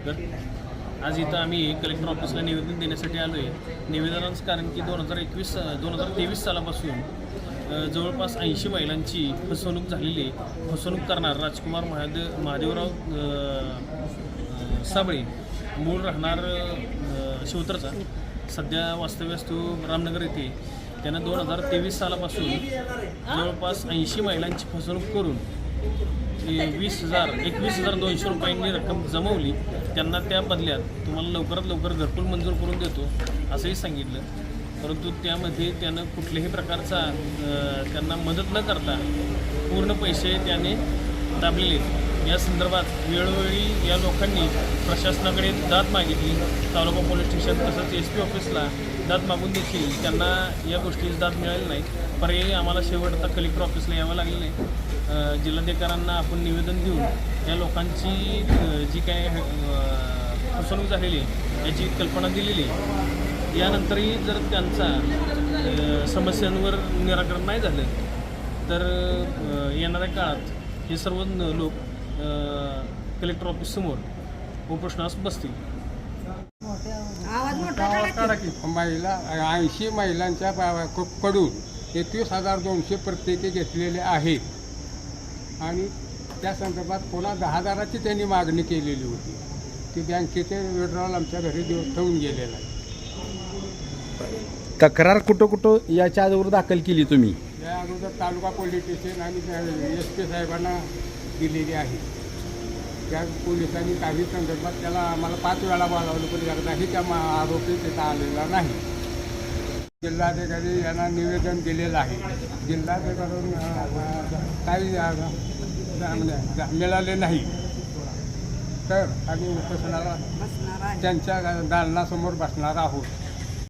आज इथं आम्ही कलेक्टर ऑफिसला निवेदन देण्यासाठी आलो आहे निवेदनाचं कारण की दोन हजार एकवीस दोन हजार तेवीस सालापासून जवळपास ऐंशी महिलांची फसवणूक झालेली आहे. फसवणूक करणार राजकुमार महादेव महादेवराव साबळे मूळ राहणार अ, शिवतरचा. सध्या तो रामनगर येथे. त्यानं दोन हजार तेवीस सालापासून जवळपास ऐंशी महिलांची फसवणूक करून वीस हजार एकवीस हजार दोनशे रुपयांनी रक्कम जमवली. त्यांना त्या बदल्यात तुम्हाला लवकरात लवकर घरकुल मंजूर करून देतो असंही सांगितलं. परंतु त्यामध्ये त्यानं कुठल्याही प्रकारचा त्यांना मदत न करता पूर्ण पैसे त्याने दाबलेले या संदर्भात वेळोवेळी या लोकांनी प्रशासनाकडे दाद मागितली. तालुका पोलीस स्टेशन तसंच एस पी ऑफिसला दाद मागून देखील त्यांना या गोष्टीची दाद मिळाली नाही. पर्यायी आम्हाला शेवट आता कलेक्टर ऑफिसला यावं लागलेलं आहे जिल्हाधिकाऱ्यांना आपण निवेदन देऊन या लोकांची जी काय फसवणूक झालेली आहे याची कल्पना दिलेली आहे. यानंतरही जर त्यांचा समस्यांवर निराकरण नाही झालं तर येणाऱ्या काळात हे सर्व न- लोक कलेक्टर ऑफिससमोर उपोषणास बसतील. आवाज मोठा करा की. महिला ऐंशी महिलांच्या कडून एकवीस हजार दोनशे प्रत्येकी घेतलेले आहेत. आणि त्या संदर्भात पुन्हा दहा हजाराची त्यांनी मागणी केलेली होती. ती बँकेचे विड्रॉल आमच्या घरी देऊन ठेवून गेलेला आहे. तक्रार कुठं कुठं याच्या अगोदर दाखल केली तुम्ही? या अगोदर तालुका पोलीस स्टेशन आणि एस पी साहेबांना दिलेली आहे. त्या पोलिसांनी काही संदर्भात त्याला आम्हाला पाच वेळा बोलावलं पण एकदाही त्या मा- आरोपी तिथं आलेला नाही. जिल्हाधिकारी यांना निवेदन दिलेलं आहे. जिल्हाधिकाऱ्यांनी काही म्हणजे मिळाले नाही. तर आम्ही उपोषणाला त्यांच्या दालनासमोर बसणार आहोत.